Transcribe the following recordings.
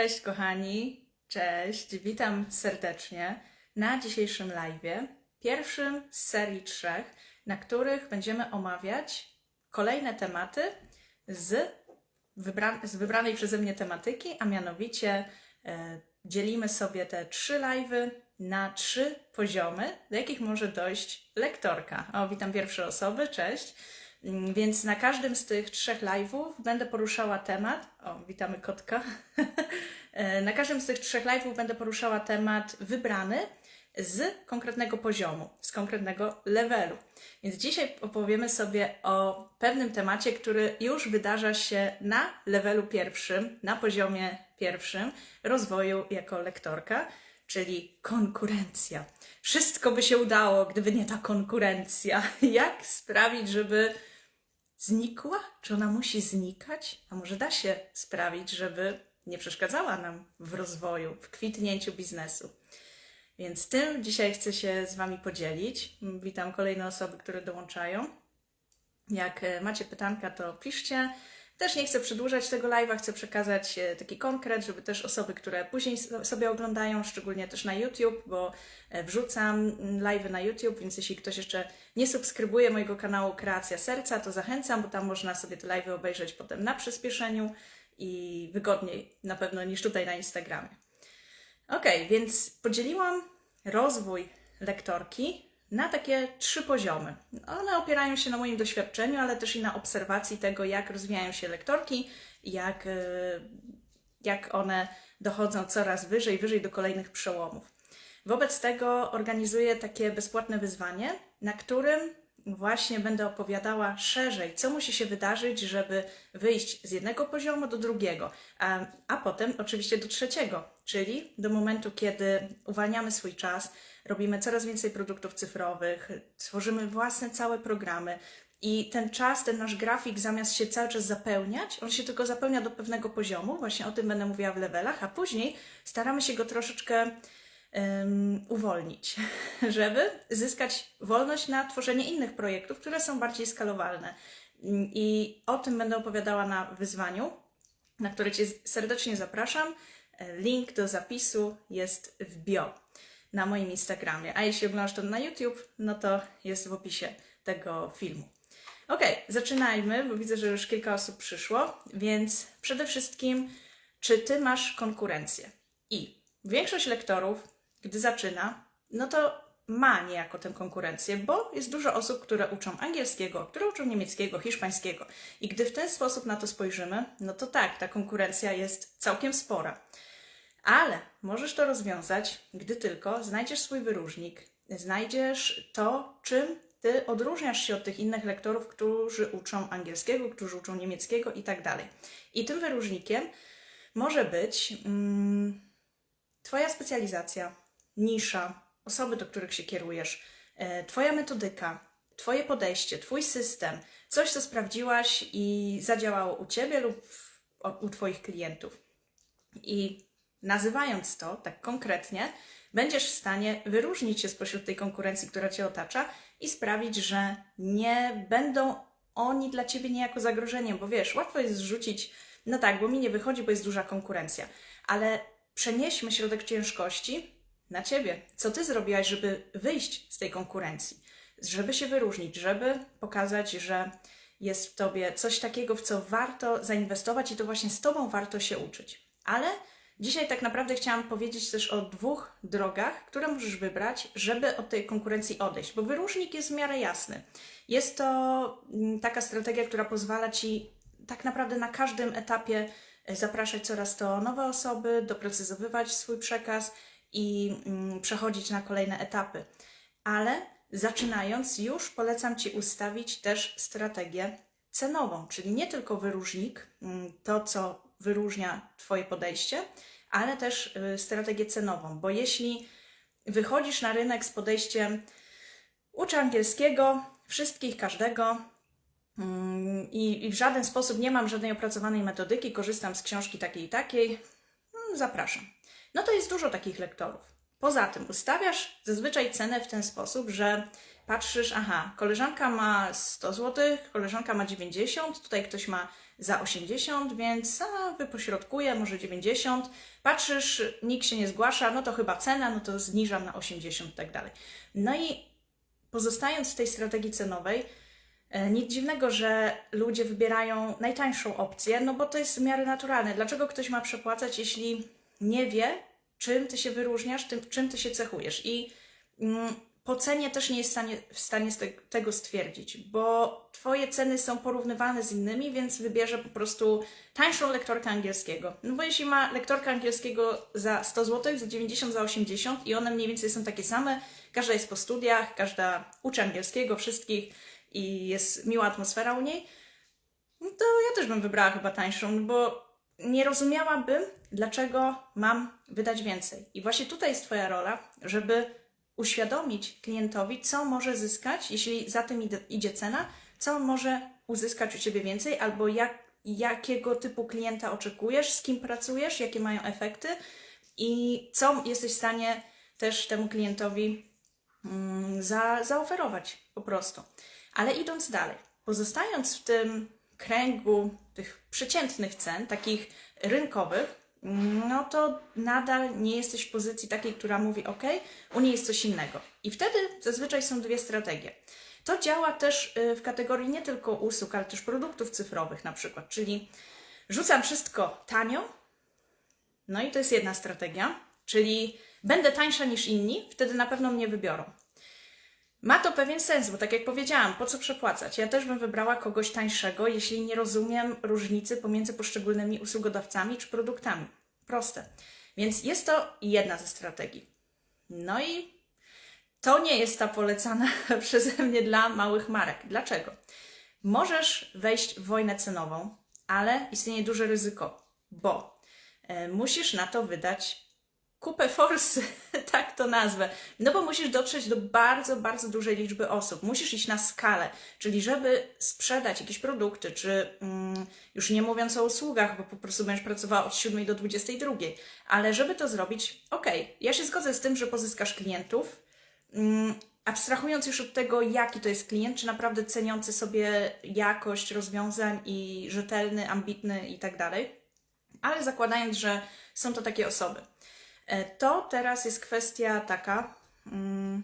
Cześć kochani, cześć, witam serdecznie na dzisiejszym live, pierwszym z serii trzech, na których będziemy omawiać kolejne tematy z, z wybranej przeze mnie tematyki, a mianowicie e, dzielimy sobie te trzy live'y na trzy poziomy, do jakich może dojść lektorka. O, witam pierwsze osoby, cześć. Mm, Więc na każdym z tych trzech live'ów będę poruszała temat. O, witamy kotka. E, na każdym z tych trzech live'ów będę poruszała temat wybrany z konkretnego poziomu, z konkretnego levelu. Więc dzisiaj opowiemy sobie o pewnym temacie, który już wydarza się na levelu pierwszym, na poziomie pierwszym rozwoju jako lektorka, czyli konkurencja. Wszystko by się udało, gdyby nie ta konkurencja. Jak sprawić, żeby znikła? Czy ona musi znikać? A może da się sprawić, żeby nie przeszkadzała nam w rozwoju, w kwitnięciu biznesu? Więc tym dzisiaj chcę się z Wami podzielić. Witam kolejne osoby, które dołączają. Jak e, macie pytanka, to piszcie. Też nie chcę przedłużać tego live'a, chcę przekazać e, taki konkret, żeby też osoby, które później so- sobie oglądają, szczególnie też na YouTube, bo e, wrzucam live'y na YouTube, więc jeśli ktoś jeszcze nie subskrybuje mojego kanału Kreacja Serca, to zachęcam, bo tam można sobie te live'y obejrzeć potem na przyspieszeniu i wygodniej na pewno niż tutaj na Instagramie. Ok, więc podzieliłam rozwój lektorki na takie trzy poziomy. One opierają się na moim doświadczeniu, ale też i na obserwacji tego, jak rozwijają się lektorki, jak, e, jak one dochodzą coraz wyżej, wyżej do kolejnych przełomów. Wobec tego organizuję takie bezpłatne wyzwanie, na którym właśnie będę opowiadała szerzej, co musi się wydarzyć, żeby wyjść z jednego poziomu do drugiego, a, a potem oczywiście do trzeciego, czyli do momentu, kiedy uwalniamy swój czas, robimy coraz więcej produktów cyfrowych, tworzymy własne całe programy. I ten czas, ten nasz grafik, zamiast się cały czas zapełniać, on się tylko zapełnia do pewnego poziomu, właśnie o tym będę mówiła w levelach, a później staramy się go troszeczkę um, uwolnić, żeby zyskać wolność na tworzenie innych projektów, które są bardziej skalowalne. I o tym będę opowiadała na wyzwaniu, na które Cię serdecznie zapraszam. Link do zapisu jest w bio na moim Instagramie. A jeśli oglądasz to na YouTube, no to jest w opisie tego filmu. Ok, zaczynajmy, bo widzę, że już kilka osób przyszło, więc przede wszystkim, czy Ty masz konkurencję? I większość lektorów, gdy zaczyna, no to ma niejako tę konkurencję, bo jest dużo osób, które uczą angielskiego, które uczą niemieckiego, hiszpańskiego. I gdy w ten sposób na to spojrzymy, no to tak, ta konkurencja jest całkiem spora. Ale możesz to rozwiązać, gdy tylko znajdziesz swój wyróżnik, znajdziesz to, czym ty odróżniasz się od tych innych lektorów, którzy uczą angielskiego, którzy uczą niemieckiego i tak dalej. I tym wyróżnikiem może być mm, Twoja specjalizacja, nisza, osoby, do których się kierujesz, e, Twoja metodyka, Twoje podejście, Twój system, coś, co sprawdziłaś i zadziałało u Ciebie lub u Twoich klientów. I nazywając to tak konkretnie, będziesz w stanie wyróżnić się spośród tej konkurencji, która Cię otacza i sprawić, że nie będą oni dla Ciebie niejako zagrożeniem, bo wiesz, łatwo jest zrzucić, no tak, bo mi nie wychodzi, bo jest duża konkurencja, ale przenieśmy środek ciężkości na Ciebie. Co Ty zrobiłaś, żeby wyjść z tej konkurencji, żeby się wyróżnić, żeby pokazać, że jest w Tobie coś takiego, w co warto zainwestować i to właśnie z Tobą warto się uczyć. Ale Dzisiaj tak naprawdę chciałam powiedzieć też o dwóch drogach, które możesz wybrać, żeby od tej konkurencji odejść, bo wyróżnik jest w miarę jasny. Jest to mm, taka strategia, która pozwala Ci tak naprawdę na każdym etapie e, zapraszać coraz to nowe osoby, doprecyzowywać swój przekaz i mm, przechodzić na kolejne etapy. Ale zaczynając, już polecam Ci ustawić też strategię cenową, czyli nie tylko wyróżnik, mm, to co wyróżnia Twoje podejście, ale też y, strategię cenową, bo jeśli wychodzisz na rynek z podejściem uczę angielskiego, wszystkich, każdego mm, i, i w żaden sposób nie mam żadnej opracowanej metodyki, korzystam z książki takiej i takiej, zapraszam. No to jest dużo takich lektorów. Poza tym ustawiasz zazwyczaj cenę w ten sposób, że patrzysz, aha, koleżanka ma 100 zł, koleżanka ma 90, tutaj ktoś ma za 80, więc a, wypośrodkuję, może 90. Patrzysz, nikt się nie zgłasza, no to chyba cena, no to zniżam na 80 i tak dalej. No i pozostając w tej strategii cenowej, e, nic dziwnego, że ludzie wybierają najtańszą opcję, no bo to jest w miarę naturalne. Dlaczego ktoś ma przepłacać, jeśli nie wie, czym ty się wyróżniasz, tym, czym ty się cechujesz? I mm, po cenie też nie jest stanie, w stanie tego stwierdzić, bo twoje ceny są porównywalne z innymi, więc wybierze po prostu tańszą lektorkę angielskiego. No bo jeśli ma lektorkę angielskiego za 100 zł, za 90, za 80 i one mniej więcej są takie same, każda jest po studiach, każda uczy angielskiego, wszystkich i jest miła atmosfera u niej, no to ja też bym wybrała chyba tańszą, bo nie rozumiałabym, dlaczego mam wydać więcej. I właśnie tutaj jest Twoja rola, żeby uświadomić klientowi, co może zyskać, jeśli za tym idzie, cena, co może uzyskać u Ciebie więcej, albo jak, jakiego typu klienta oczekujesz, z kim pracujesz, jakie mają efekty i co jesteś w stanie też temu klientowi mm, za, zaoferować po prostu. Ale idąc dalej, pozostając w tym kręgu tych przeciętnych cen, takich rynkowych, no to nadal nie jesteś w pozycji takiej, która mówi: OK, u niej jest coś innego. I wtedy zazwyczaj są dwie strategie. To działa też y, w kategorii nie tylko usług, ale też produktów cyfrowych na przykład, czyli rzucam wszystko tanio, no i to jest jedna strategia, czyli będę tańsza niż inni, wtedy na pewno mnie wybiorą. Ma to pewien sens, bo tak jak powiedziałam, po co przepłacać? Ja też bym wybrała kogoś tańszego, jeśli nie rozumiem różnicy pomiędzy poszczególnymi usługodawcami czy produktami. Proste. Więc jest to jedna ze strategii. No i to nie jest ta polecana przeze mnie dla małych marek. Dlaczego? Możesz wejść w wojnę cenową, ale istnieje duże ryzyko, bo e, musisz na to wydać kupę forsy, tak to nazwę. No bo musisz dotrzeć do bardzo, bardzo dużej liczby osób. Musisz iść na skalę, czyli żeby sprzedać jakieś produkty, czy mm, już nie mówiąc o usługach, bo po prostu będziesz pracowała od 7 do 22, ale żeby to zrobić, okej, okay, ja się zgodzę z tym, że pozyskasz klientów, mm, abstrahując już od tego, jaki to jest klient, czy naprawdę ceniący sobie jakość rozwiązań i rzetelny, ambitny i tak dalej, ale zakładając, że są to takie osoby. E, to teraz jest kwestia taka, mm,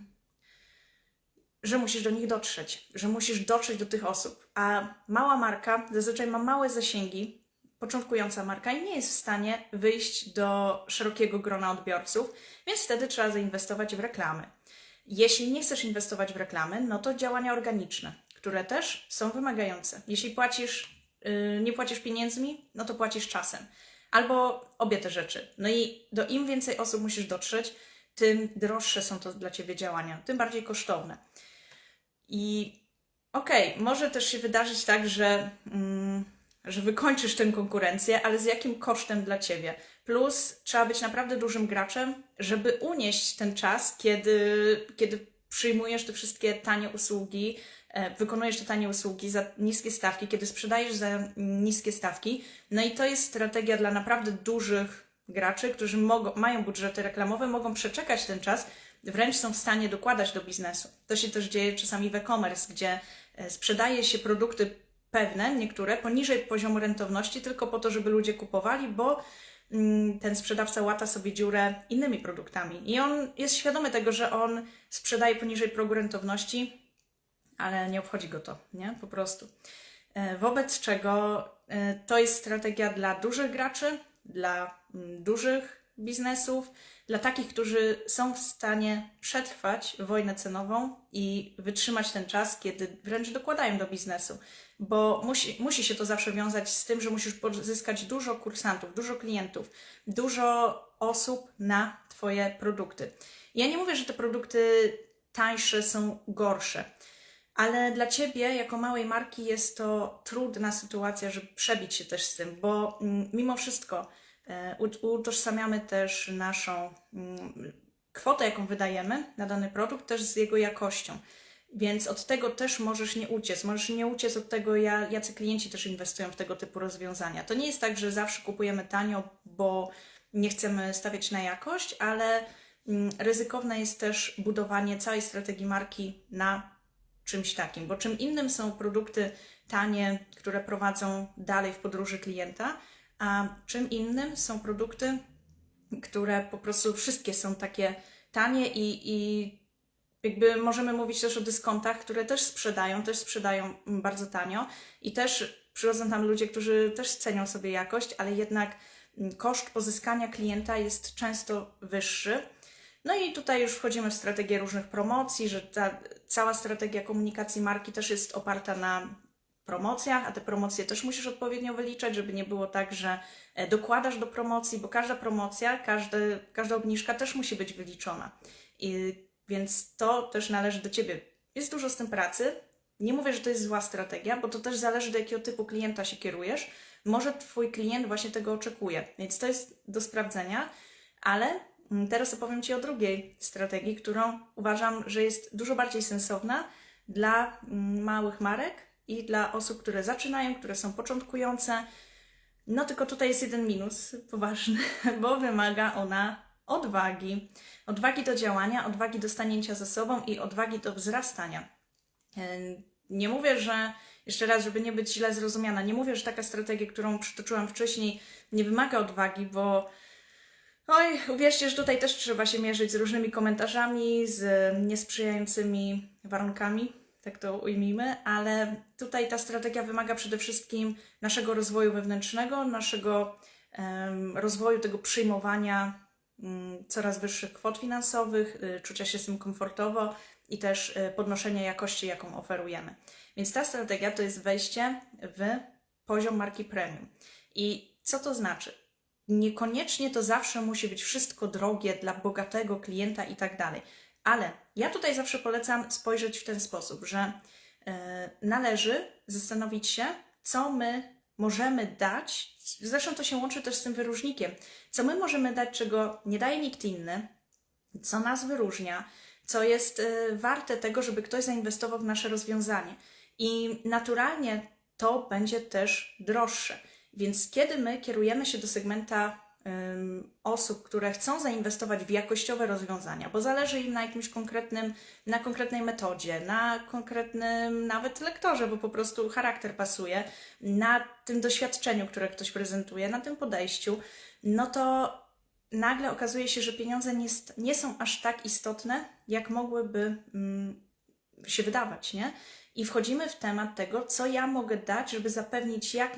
że musisz do nich dotrzeć, że musisz dotrzeć do tych osób. A mała marka zazwyczaj ma małe zasięgi, początkująca marka i nie jest w stanie wyjść do szerokiego grona odbiorców, więc wtedy trzeba zainwestować w reklamy. Jeśli nie chcesz inwestować w reklamy, no to działania organiczne, które też są wymagające. Jeśli płacisz, yy, nie płacisz pieniędzmi, no to płacisz czasem. Albo obie te rzeczy. No i do im więcej osób musisz dotrzeć, tym droższe są to dla ciebie działania, tym bardziej kosztowne. I okej, okay, może też się wydarzyć tak, że, mm, że wykończysz tę konkurencję, ale z jakim kosztem dla ciebie? Plus trzeba być naprawdę dużym graczem, żeby unieść ten czas, kiedy, kiedy przyjmujesz te wszystkie tanie usługi, wykonujesz te tanie usługi za niskie stawki, kiedy sprzedajesz za niskie stawki. No i to jest strategia dla naprawdę dużych graczy, którzy mogą, mają budżety reklamowe, mogą przeczekać ten czas, wręcz są w stanie dokładać do biznesu. To się też dzieje czasami w e-commerce, gdzie e, sprzedaje się produkty pewne, niektóre, poniżej poziomu rentowności, tylko po to, żeby ludzie kupowali, bo mm, ten sprzedawca łata sobie dziurę innymi produktami. I on jest świadomy tego, że on sprzedaje poniżej progu rentowności, ale nie obchodzi go to, nie? Po prostu. E, wobec czego e, to jest strategia dla dużych graczy, dla mm, dużych biznesów, dla takich, którzy są w stanie przetrwać wojnę cenową i wytrzymać ten czas, kiedy wręcz dokładają do biznesu. Bo musi, musi się to zawsze wiązać z tym, że musisz pozyskać dużo kursantów, dużo klientów, dużo osób na Twoje produkty. Ja nie mówię, że te produkty tańsze są gorsze ale dla ciebie, jako małej marki, jest to trudna sytuacja, żeby przebić się też z tym, bo mm, mimo wszystko e, utożsamiamy też naszą mm, kwotę, jaką wydajemy na dany produkt, też z jego jakością. Więc od tego też możesz nie uciec. Możesz nie uciec od tego, jacy klienci też inwestują w tego typu rozwiązania. To nie jest tak, że zawsze kupujemy tanio, bo nie chcemy stawiać na jakość, ale mm, ryzykowne jest też budowanie całej strategii marki na czymś takim, bo czym innym są produkty tanie, które prowadzą dalej w podróży klienta, a czym innym są produkty, które po prostu wszystkie są takie tanie i, i jakby możemy mówić też o dyskontach, które też sprzedają, też sprzedają bardzo tanio i też przychodzą tam ludzie, którzy też cenią sobie jakość, ale jednak mm, koszt pozyskania klienta jest często wyższy. No i tutaj już wchodzimy w strategię różnych promocji, że ta cała strategia komunikacji marki też jest oparta na promocjach, a te promocje też musisz odpowiednio wyliczać, żeby nie było tak, że e, dokładasz do promocji, bo każda promocja, każdy, każda obniżka też musi być wyliczona. I, więc to też należy do Ciebie. Jest dużo z tym pracy. Nie mówię, że to jest zła strategia, bo to też zależy do jakiego typu klienta się kierujesz. Może Twój klient właśnie tego oczekuje, więc to jest do sprawdzenia, ale teraz opowiem Ci o drugiej strategii, którą uważam, że jest dużo bardziej sensowna dla mm, małych marek i dla osób, które zaczynają, które są początkujące. No tylko tutaj jest jeden minus poważny, bo wymaga ona odwagi. Odwagi do działania, odwagi do stanięcia ze sobą i odwagi do wzrastania. Nie mówię, że jeszcze raz, żeby nie być źle zrozumiana, nie mówię, że taka strategia, którą przytoczyłam wcześniej, nie wymaga odwagi, bo oj, uwierzcie, że tutaj też trzeba się mierzyć z różnymi komentarzami, z niesprzyjającymi warunkami, tak to ujmijmy, ale tutaj ta strategia wymaga przede wszystkim naszego rozwoju wewnętrznego, naszego em, rozwoju tego przyjmowania mm, coraz wyższych kwot finansowych, y, czucia się z tym komfortowo i też y, podnoszenia jakości, jaką oferujemy. Więc ta strategia to jest wejście w poziom marki premium. I co to znaczy? Niekoniecznie to zawsze musi być wszystko drogie dla bogatego klienta i tak dalej. Ale ja tutaj zawsze polecam spojrzeć w ten sposób, że e, należy zastanowić się, co my możemy dać. Zresztą to się łączy też z tym wyróżnikiem. Co my możemy dać, czego nie daje nikt inny, co nas wyróżnia, co jest e, warte tego, żeby ktoś zainwestował w nasze rozwiązanie. I naturalnie to będzie też droższe. Więc kiedy my kierujemy się do segmenta ym, osób, które chcą zainwestować w jakościowe rozwiązania, bo zależy im na jakimś konkretnym, na konkretnej metodzie, na konkretnym nawet lektorze, bo po prostu charakter pasuje, na tym doświadczeniu, które ktoś prezentuje, na tym podejściu, no to nagle okazuje się, że pieniądze nie, nie są aż tak istotne, jak mogłyby mm, się wydawać, nie? I wchodzimy w temat tego, co ja mogę dać, żeby zapewnić jak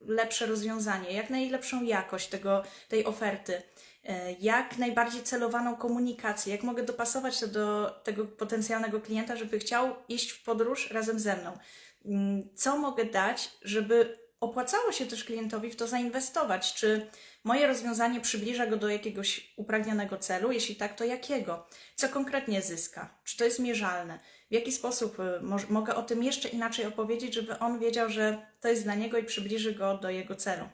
najlepsze rozwiązanie, jak najlepszą jakość tego, tej oferty, e, jak najbardziej celowaną komunikację, jak mogę dopasować to do tego potencjalnego klienta, żeby chciał iść w podróż razem ze mną. Mm, Co mogę dać, żeby opłacało się też klientowi w to zainwestować? Czy moje rozwiązanie przybliża go do jakiegoś upragnionego celu? Jeśli tak, to jakiego? Co konkretnie zyska? Czy to jest mierzalne? W jaki sposób y, mogę o tym jeszcze inaczej opowiedzieć, żeby on wiedział, że to jest dla niego i przybliży go do jego celu?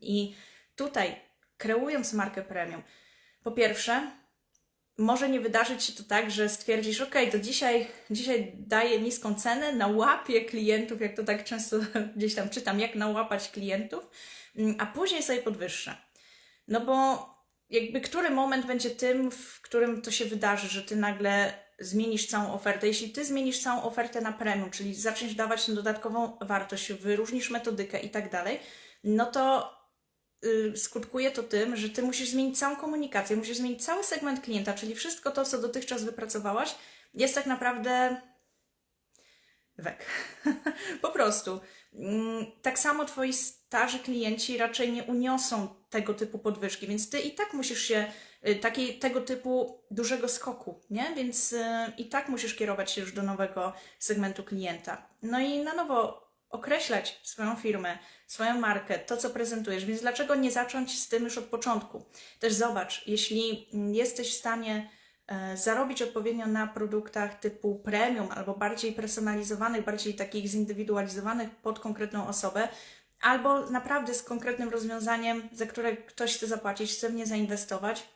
I tutaj, kreując markę premium, po pierwsze, może nie wydarzyć się to tak, że stwierdzisz, ok, to dzisiaj, dzisiaj daję niską cenę, nałapię klientów, jak to tak często gdzieś tam czytam, jak nałapać klientów, mm, a później sobie podwyższę. No bo jakby który moment będzie tym, w którym to się wydarzy, że ty nagle zmienisz całą ofertę. Jeśli ty zmienisz całą ofertę na premium, czyli zaczniesz dawać tę dodatkową wartość, wyróżnisz metodykę i tak dalej, no to y, skutkuje to tym, że ty musisz zmienić całą komunikację, musisz zmienić cały segment klienta, czyli wszystko to, co dotychczas wypracowałaś, jest tak naprawdę wek. po prostu. Mm, Tak samo twoi starzy klienci raczej nie uniosą tego typu podwyżki, więc ty i tak musisz się takiej, tego typu dużego skoku, nie? Więc y, i tak musisz kierować się już do nowego segmentu klienta. No i na nowo określać swoją firmę, swoją markę, to co prezentujesz, więc dlaczego nie zacząć z tym już od początku? Też zobacz, jeśli mm, jesteś w stanie e, zarobić odpowiednio na produktach typu premium albo bardziej personalizowanych, bardziej takich zindywidualizowanych pod konkretną osobę, albo naprawdę z konkretnym rozwiązaniem, za które ktoś chce zapłacić, chce w nie zainwestować,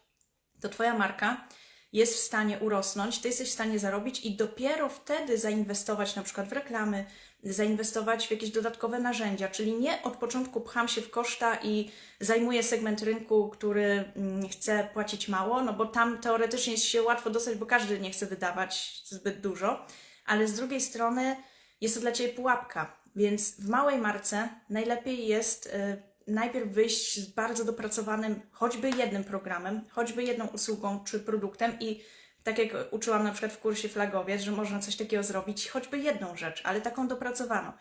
to Twoja marka jest w stanie urosnąć, Ty jesteś w stanie zarobić i dopiero wtedy zainwestować na przykład w reklamy, zainwestować w jakieś dodatkowe narzędzia, czyli nie od początku pcham się w koszta i zajmuję segment rynku, który mm, chce płacić mało, no bo tam teoretycznie jest się łatwo dostać, bo każdy nie chce wydawać zbyt dużo, ale z drugiej strony jest to dla Ciebie pułapka. Więc w małej marce najlepiej jest y, najpierw wyjść z bardzo dopracowanym, choćby jednym programem, choćby jedną usługą czy produktem i tak jak uczyłam na przykład w kursie flagowiec, że można coś takiego zrobić, choćby jedną rzecz, ale taką dopracowaną.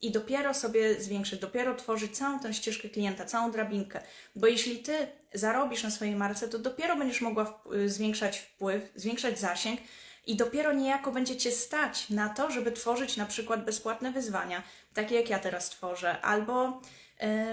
I dopiero sobie zwiększyć, dopiero tworzyć całą tę ścieżkę klienta, całą drabinkę. Bo jeśli ty zarobisz na swojej marce, to dopiero będziesz mogła y, zwiększać wpływ, zwiększać zasięg i dopiero niejako będzie cię stać na to, żeby tworzyć na przykład bezpłatne wyzwania, takie jak ja teraz tworzę, albo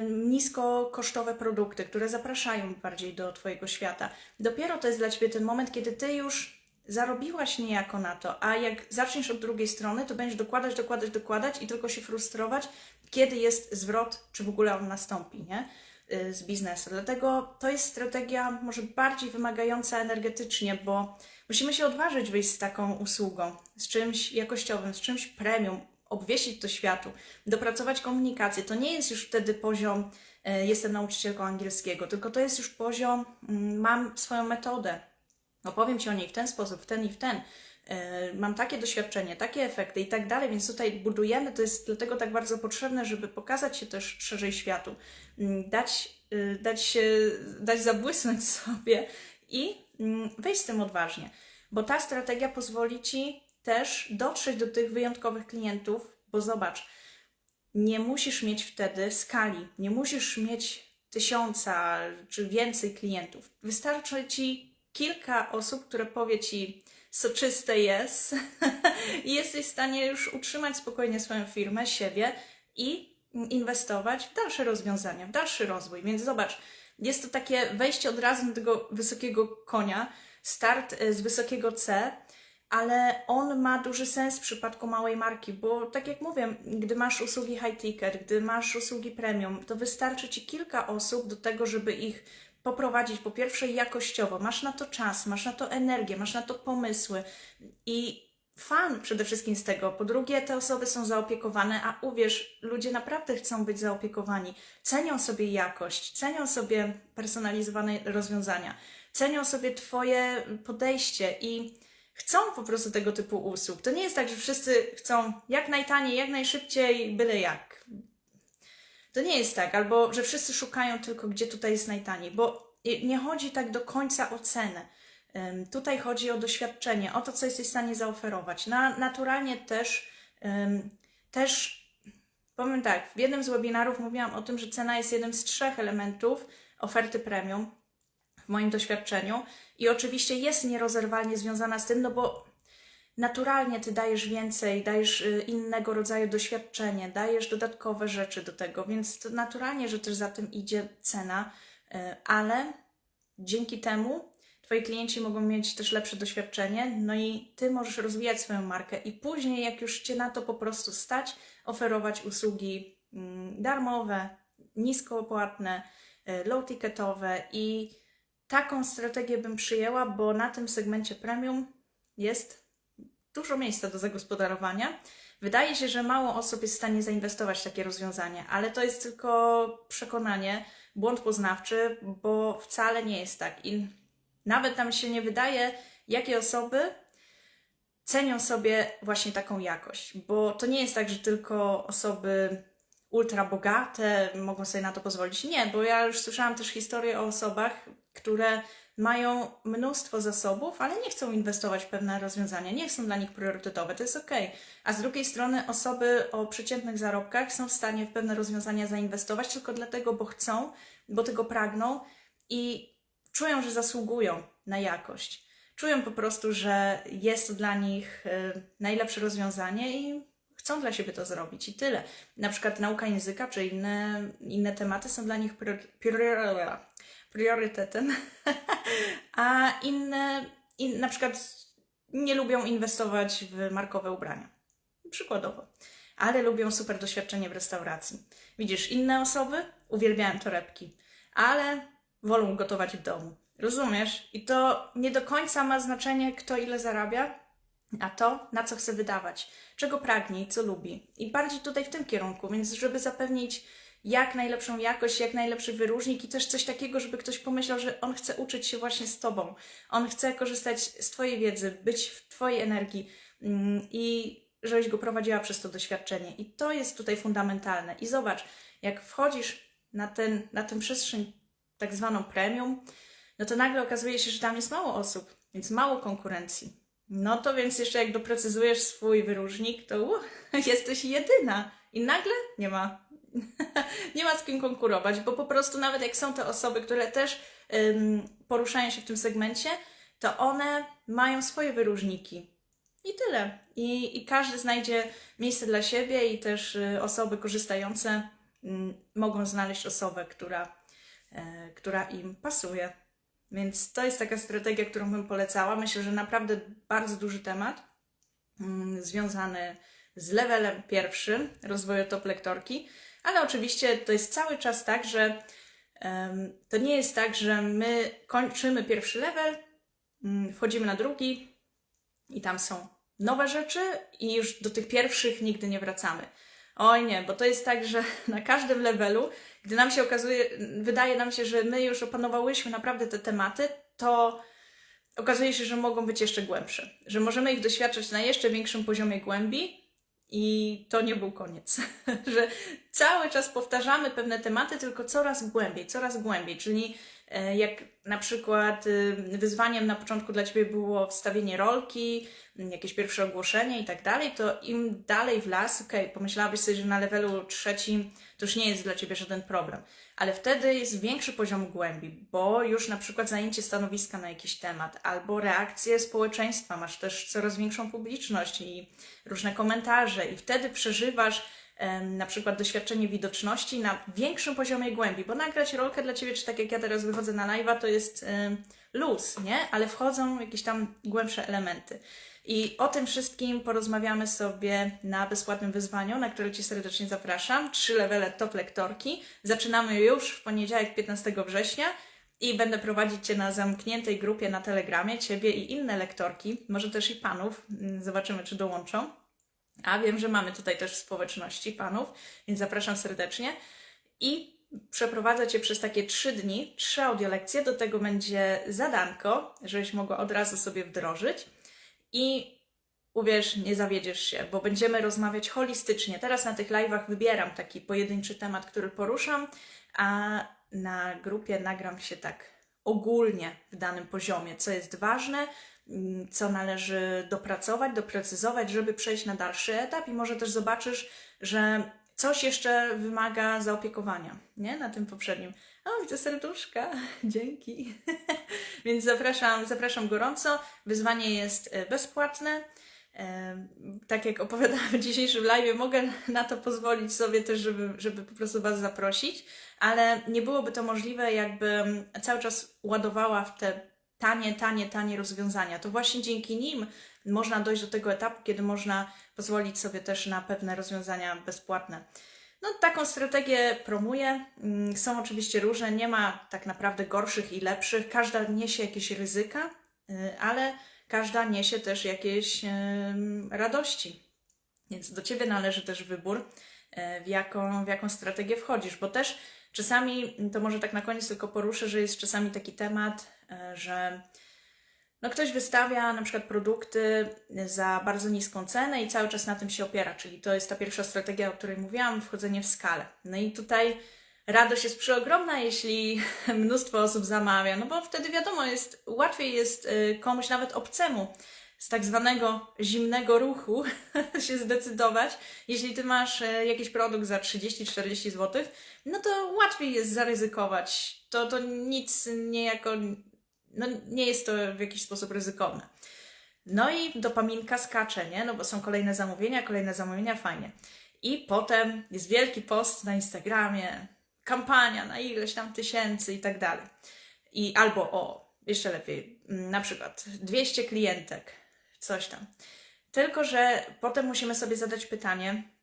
niskokosztowe produkty, które zapraszają bardziej do Twojego świata. Dopiero to jest dla Ciebie ten moment, kiedy Ty już zarobiłaś niejako na to, a jak zaczniesz od drugiej strony, to będziesz dokładać, dokładać, dokładać i tylko się frustrować, kiedy jest zwrot, czy w ogóle on nastąpi, nie? Y, Z biznesu. Dlatego to jest strategia może bardziej wymagająca energetycznie, bo musimy się odważyć wyjść z taką usługą, z czymś jakościowym, z czymś premium, obwiesić to światu, dopracować komunikację. To nie jest już wtedy poziom, e, jestem nauczycielką angielskiego, tylko to jest już poziom, mm, mam swoją metodę, opowiem Ci o niej w ten sposób, w ten i w ten. E, Mam takie doświadczenie, takie efekty i tak dalej, więc tutaj budujemy, to jest dlatego tak bardzo potrzebne, żeby pokazać się też szerzej światu, mm, dać, y, dać dać zabłysnąć sobie i mm, wejść z tym odważnie, bo ta strategia pozwoli Ci też dotrzeć do tych wyjątkowych klientów, bo zobacz, nie musisz mieć wtedy skali, nie musisz mieć tysiąca czy więcej klientów. Wystarczy ci kilka osób, które powie ci soczyste jest i jesteś w stanie już utrzymać spokojnie swoją firmę, siebie i inwestować w dalsze rozwiązania, w dalszy rozwój. Więc zobacz, jest to takie wejście od razu do tego wysokiego konia, start e, z wysokiego C, ale on ma duży sens w przypadku małej marki, bo tak jak mówię, gdy masz usługi high ticket, gdy masz usługi premium, to wystarczy ci kilka osób do tego, żeby ich poprowadzić po pierwsze jakościowo. Masz na to czas, masz na to energię, masz na to pomysły i fan przede wszystkim z tego. Po drugie, te osoby są zaopiekowane, a uwierz, ludzie naprawdę chcą być zaopiekowani. Cenią sobie jakość, cenią sobie personalizowane rozwiązania, cenią sobie Twoje podejście i chcą po prostu tego typu usług. To nie jest tak, że wszyscy chcą jak najtaniej, jak najszybciej, byle jak. To nie jest tak, albo że wszyscy szukają tylko, gdzie tutaj jest najtaniej, bo nie chodzi tak do końca o cenę. Tutaj chodzi o doświadczenie, o to, co jesteś w stanie zaoferować. Na, naturalnie też, też powiem tak, w jednym z webinarów mówiłam o tym, że cena jest jednym z trzech elementów oferty premium w moim doświadczeniu. I oczywiście jest nierozerwalnie związana z tym, no bo naturalnie ty dajesz więcej, dajesz y, innego rodzaju doświadczenie, dajesz dodatkowe rzeczy do tego, więc to naturalnie, że też za tym idzie cena, y, ale dzięki temu Twoi klienci mogą mieć też lepsze doświadczenie, no i Ty możesz rozwijać swoją markę i później, jak już Cię na to po prostu stać, oferować usługi mm, darmowe, niskoopłatne, y, low-ticketowe i taką strategię bym przyjęła, bo na tym segmencie premium jest dużo miejsca do zagospodarowania. Wydaje się, że mało osób jest w stanie zainwestować w takie rozwiązanie, ale to jest tylko przekonanie, błąd poznawczy, bo wcale nie jest tak. I nawet nam się nie wydaje, jakie osoby cenią sobie właśnie taką jakość, bo to nie jest tak, że tylko osoby ultra bogate mogą sobie na to pozwolić. Nie, bo ja już słyszałam też historie o osobach, które mają mnóstwo zasobów, ale nie chcą inwestować w pewne rozwiązania, nie są dla nich priorytetowe, to jest ok. A z drugiej strony osoby o przeciętnych zarobkach są w stanie w pewne rozwiązania zainwestować tylko dlatego, bo chcą, bo tego pragną i czują, że zasługują na jakość. Czują po prostu, że jest to dla nich y, najlepsze rozwiązanie i chcą dla siebie to zrobić i tyle. Na przykład nauka języka czy inne, inne tematy są dla nich prior, prior, priorytetem, a inne, in, na przykład nie lubią inwestować w markowe ubrania. Przykładowo. Ale lubią super doświadczenie w restauracji. Widzisz, inne osoby uwielbiają torebki, ale wolą gotować w domu. Rozumiesz? I to nie do końca ma znaczenie, kto ile zarabia, a to, na co chce wydawać, czego pragnie i co lubi. I bardziej tutaj w tym kierunku, więc żeby zapewnić jak najlepszą jakość, jak najlepszy wyróżnik i też coś takiego, żeby ktoś pomyślał, że on chce uczyć się właśnie z Tobą. On chce korzystać z Twojej wiedzy, być w Twojej energii mm, i żebyś go prowadziła przez to doświadczenie. I to jest tutaj fundamentalne. I zobacz, jak wchodzisz na, ten, na tę przestrzeń tak zwaną premium, no to nagle okazuje się, że tam jest mało osób, więc mało konkurencji. No to więc jeszcze jak doprecyzujesz swój wyróżnik, to uh, jesteś jedyna. I nagle nie ma. nie ma z kim konkurować, bo po prostu nawet jak są te osoby, które też ym, poruszają się w tym segmencie, to one mają swoje wyróżniki. I tyle. I, I każdy znajdzie miejsce dla siebie, i też y, osoby korzystające y, mogą znaleźć osobę, która, y, która im pasuje. Więc to jest taka strategia, którą bym polecała. Myślę, że naprawdę bardzo duży temat mm, związany z levelem pierwszym rozwoju top lektorki, ale oczywiście to jest cały czas tak, że um, to nie jest tak, że my kończymy pierwszy level, um, wchodzimy na drugi i tam są nowe rzeczy i już do tych pierwszych nigdy nie wracamy. Oj nie, bo to jest tak, że na każdym levelu, gdy nam się okazuje, wydaje nam się, że my już opanowałyśmy naprawdę te tematy, to okazuje się, że mogą być jeszcze głębsze, że możemy ich doświadczać na jeszcze większym poziomie głębi i to nie był koniec, że cały czas powtarzamy pewne tematy, tylko coraz głębiej, coraz głębiej, czyli jak na przykład y, wyzwaniem na początku dla Ciebie było wstawienie rolki, jakieś pierwsze ogłoszenie i tak dalej, to im dalej w las, okay, pomyślałabyś sobie, że na levelu trzecim to już nie jest dla Ciebie żaden problem, ale wtedy jest większy poziom głębi, bo już na przykład zajęcie stanowiska na jakiś temat, albo reakcje społeczeństwa, masz też coraz większą publiczność i różne komentarze i wtedy przeżywasz na przykład doświadczenie widoczności na większym poziomie głębi, bo nagrać rolkę dla Ciebie, czy tak jak ja teraz wychodzę na live'a, to jest luz, nie? Ale wchodzą jakieś tam głębsze elementy. I o tym wszystkim porozmawiamy sobie na bezpłatnym wyzwaniu, na które Cię serdecznie zapraszam. Trzy levele top lektorki. Zaczynamy już w poniedziałek 15 września i będę prowadzić Cię na zamkniętej grupie na Telegramie, Ciebie i inne lektorki, może też i panów. Zobaczymy, czy dołączą. A wiem, że mamy tutaj też społeczności panów, więc zapraszam serdecznie. I przeprowadzę Cię przez takie trzy dni, trzy audiolekcje. Do tego będzie zadanko, żebyś mogła od razu sobie wdrożyć. I uwierz, nie zawiedziesz się, bo będziemy rozmawiać holistycznie. Teraz na tych live'ach wybieram taki pojedynczy temat, który poruszam, a na grupie nagram się tak ogólnie w danym poziomie, co jest ważne, co należy dopracować, doprecyzować, żeby przejść na dalszy etap i może też zobaczysz, że coś jeszcze wymaga zaopiekowania, nie? Na tym poprzednim. O, widzę serduszka, dzięki. Więc zapraszam, zapraszam gorąco. Wyzwanie jest e, bezpłatne. E, tak jak opowiadałam w dzisiejszym live, mogę na to pozwolić sobie też, żeby, żeby po prostu Was zaprosić, ale nie byłoby to możliwe, jakbym cały czas ładowała w te tanie, tanie, tanie rozwiązania. To właśnie dzięki nim można dojść do tego etapu, kiedy można pozwolić sobie też na pewne rozwiązania bezpłatne. No, taką strategię promuję. Mm, są oczywiście różne, nie ma tak naprawdę gorszych i lepszych. Każda niesie jakieś ryzyka, y, ale każda niesie też jakieś radości. Więc do Ciebie należy też wybór, y, w jaką, w jaką strategię wchodzisz, bo też czasami, to może tak na koniec tylko poruszę, że jest czasami taki temat, y, że no ktoś wystawia na przykład produkty za bardzo niską cenę i cały czas na tym się opiera, czyli to jest ta pierwsza strategia, o której mówiłam, wchodzenie w skalę. No i tutaj radość jest przeogromna, jeśli mnóstwo osób zamawia, no bo wtedy wiadomo, jest łatwiej jest y, komuś nawet obcemu z tak zwanego zimnego ruchu się zdecydować. Jeśli ty masz y, jakiś produkt za 30-40 zł, no to łatwiej jest zaryzykować. To, to nic niejako no, nie jest to w jakiś sposób ryzykowne. No i dopaminka skacze, nie? No bo są kolejne zamówienia, kolejne zamówienia, fajnie. I potem jest wielki post na Instagramie, kampania na ileś tam tysięcy i tak dalej. I albo o, jeszcze lepiej, mm, na przykład 200 klientek, coś tam. Tylko, że potem musimy sobie zadać pytanie,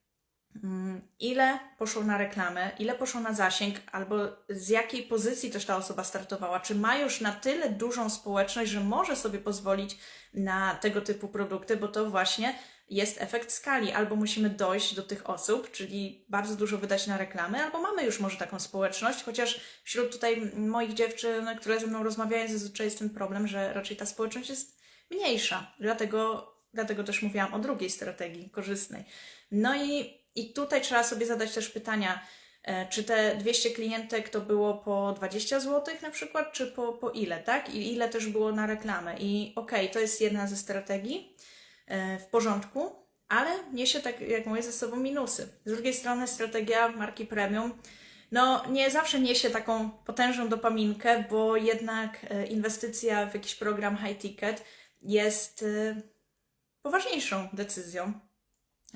Mm, ile poszło na reklamę, ile poszło na zasięg, albo z jakiej pozycji też ta osoba startowała. Czy ma już na tyle dużą społeczność, że może sobie pozwolić na tego typu produkty, bo to właśnie jest efekt skali. Albo musimy dojść do tych osób, czyli bardzo dużo wydać na reklamy, albo mamy już może taką społeczność, chociaż wśród tutaj moich dziewczyn, które ze mną rozmawiają, zazwyczaj jest ten problem, że raczej ta społeczność jest mniejsza. Dlatego Dlatego też mówiłam o drugiej strategii korzystnej. No i, i tutaj trzeba sobie zadać też pytania, e, czy te 200 klientek to było po 20 zł na przykład, czy po, po ile, tak? I ile też było na reklamę. I okej, to jest jedna ze strategii, e, w porządku, ale niesie, tak jak mówię, ze sobą minusy. Z drugiej strony strategia marki premium no, nie zawsze niesie taką potężną dopaminkę, bo jednak e, inwestycja w jakiś program high ticket jest e, poważniejszą decyzją.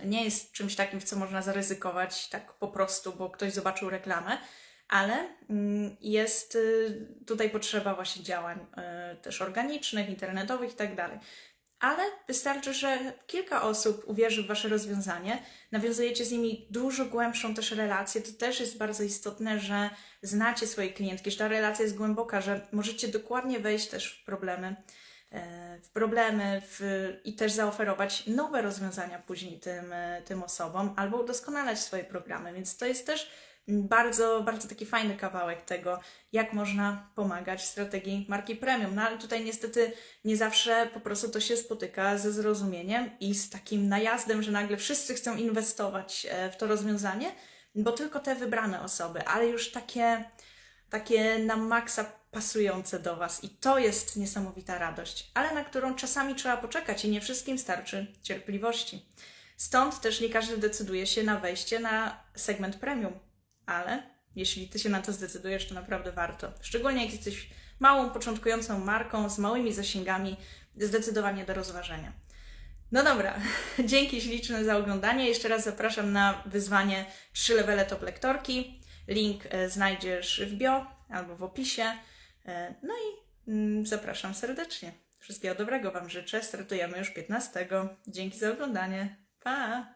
Nie jest czymś takim, w co można zaryzykować tak po prostu, bo ktoś zobaczył reklamę, ale mm, jest y, tutaj potrzeba właśnie działań y, też organicznych, internetowych i tak. Ale wystarczy, że kilka osób uwierzy w Wasze rozwiązanie, nawiązujecie z nimi dużo głębszą też relację. To też jest bardzo istotne, że znacie swoje klientki, że ta relacja jest głęboka, że możecie dokładnie wejść też w problemy, w problemy w, i też zaoferować nowe rozwiązania później tym, e, tym osobom albo udoskonalać swoje programy. Więc to jest też bardzo, bardzo taki fajny kawałek tego, jak można pomagać strategii marki premium. No ale tutaj niestety nie zawsze po prostu to się spotyka ze zrozumieniem i z takim najazdem, że nagle wszyscy chcą inwestować e, w to rozwiązanie, bo tylko te wybrane osoby, ale już takie, takie na maksa pasujące do Was. I to jest niesamowita radość, ale na którą czasami trzeba poczekać i nie wszystkim starczy cierpliwości. Stąd też nie każdy decyduje się na wejście na segment premium ale jeśli ty się na to zdecydujesz, to naprawdę warto. Szczególnie jak jesteś małą, początkującą marką z małymi zasięgami, zdecydowanie do rozważenia. No dobra, dzięki śliczne za oglądanie. Jeszcze raz zapraszam na wyzwanie 3 levele top lektorki. Link e, znajdziesz w bio albo w opisie. E, No i mm, zapraszam serdecznie. Wszystkiego dobrego Wam życzę. Startujemy już 15. Dzięki za oglądanie. Pa!